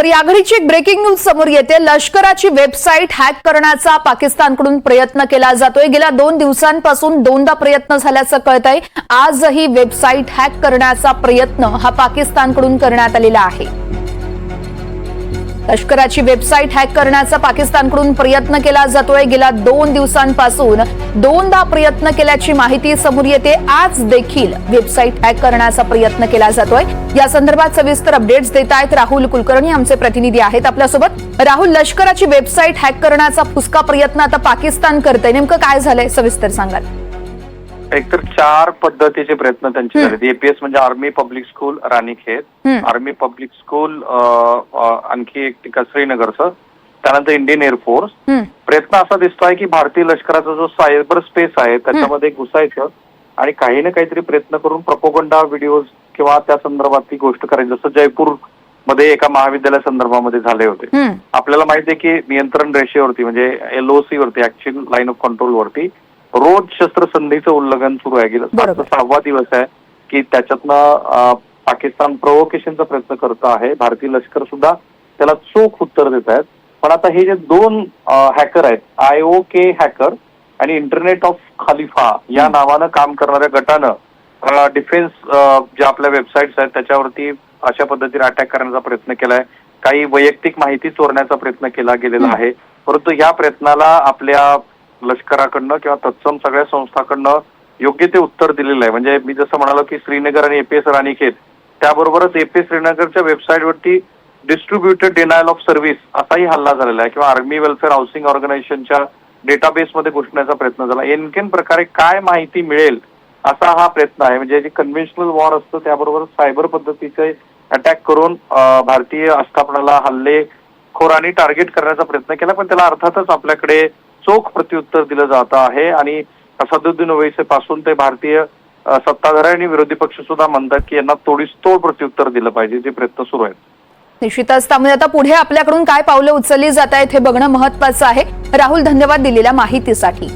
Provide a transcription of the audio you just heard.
तर या घडीची एक ब्रेकिंग न्यूज समोर येते. लष्कराची वेबसाईट हॅक करण्याचा पाकिस्तानकडून प्रयत्न केला जातोय. गेल्या दोन दिवसांपासून दोनदा प्रयत्न झाल्याचं कळतंय. आजही वेबसाईट हॅक करण्याचा प्रयत्न हा पाकिस्तानकडून करण्यात आलेला आहे. लष्कराची वेबसाईट हॅक करण्याचा पाकिस्तानकडून प्रयत्न केला जातोय. गेल्या दोन दिवसांपासून दोनदा प्रयत्न केल्याची माहिती समोर येते. आज देखील वेबसाईट हॅक करण्याचा प्रयत्न केला जातोय. या संदर्भात सविस्तर अपडेट्स देत आहेत राहुल कुलकर्णी आमचे प्रतिनिधी आहेत आपल्यासोबत. राहुल लष्कराची वेबसाईट हॅक करण्याचा फुसका प्रयत्न आता पाकिस्तान करतंय. नेमकं काय झालंय? सविस्तर सांगाल. एकतर चार पद्धतीचे प्रयत्न त्यांचे झाले एपीएस म्हणजे army public school Ranikhet. Army public school आणखी एक ठिकाण श्रीनगरचं. त्यानंतर इंडियन एअरफोर्स प्रयत्न असा दिसतोय की भारतीय लष्कराचा जो सायबर स्पेस आहे त्याच्यामध्ये घुसायचं आणि काही ना काहीतरी प्रयत्न करून प्रपोगंडा व्हिडिओज किंवा त्या संदर्भात ती गोष्ट करायची. जसं जयपूरमध्ये एका महाविद्यालया संदर्भामध्ये झाले होते. आपल्याला माहिती आहे की नियंत्रण रेषेवरती म्हणजे एलओसी वरती ऍक्च्युअल लाईन ऑफ कंट्रोल वरती रोज शस्त्रसंधीचं उल्लंघन सुरू आहे. गेलं सहावा दिवस आहे की त्याच्यातनं पाकिस्तान प्रोवोकेशनचा प्रयत्न करत आहे. भारतीय लष्कर सुद्धा त्याला चोख उत्तर देत आहेत. पण आता हे जे दोन हॅकर आहेत आय ओ के हॅकर आणि इंटरनेट ऑफ खलिफा या नावानं काम करणाऱ्या गटानं डिफेन्स ज्या आपल्या वेबसाईट्स आहेत त्याच्यावरती अशा पद्धतीने अटॅक करण्याचा प्रयत्न केलाय. काही वैयक्तिक माहिती चोरण्याचा प्रयत्न केला गेलेला. आहे. परंतु या प्रयत्नाला आपल्या लष्कराकडनं किंवा तत्सम सगळ्या संस्थाकडनं योग्य ते उत्तर दिलेलं आहे. म्हणजे मी जसं म्हणालो की श्रीनगर आणि एपीएस राणीखेत त्याबरोबरच एपीएस श्रीनगरच्या वेबसाईटवरती डिस्ट्रीब्युटेड डिनायल ऑफ सर्व्हिस असाही हल्ला झालेला आहे. किंवा आर्मी वेलफेअर हाऊसिंग ऑर्गनायझेशनच्या डेटाबेसमध्ये घुसण्याचा प्रयत्न झाला. एनकेन प्रकारे काय माहिती मिळेल असा हा प्रयत्न आहे. म्हणजे जे कन्व्हेन्शनल वॉर असतं त्याबरोबर सायबर पद्धतीचे अटॅक करून भारतीय आस्थापनाला हल्ले खोरांनी टार्गेट करण्याचा प्रयत्न केला. पण त्याला अर्थातच आपल्याकडे चोख प्रत्युत्तर दिलं जात आहे आणि असदुद्दीन ओवैसी पासून ते भारतीय सत्ताधारी आणि विरोधी पक्ष सुद्धा म्हणतात की यांना तोडीस तोड प्रत्युत्तर दिलं पाहिजे जे प्रयत्न सुरू आहेत. निश्चितच त्यामुळे आता पुढे आपल्याकडून काय पावलं उचलली जात आहेत हे बघणं महत्वाचं आहे. राहुल धन्यवाद दिलेल्या माहितीसाठी.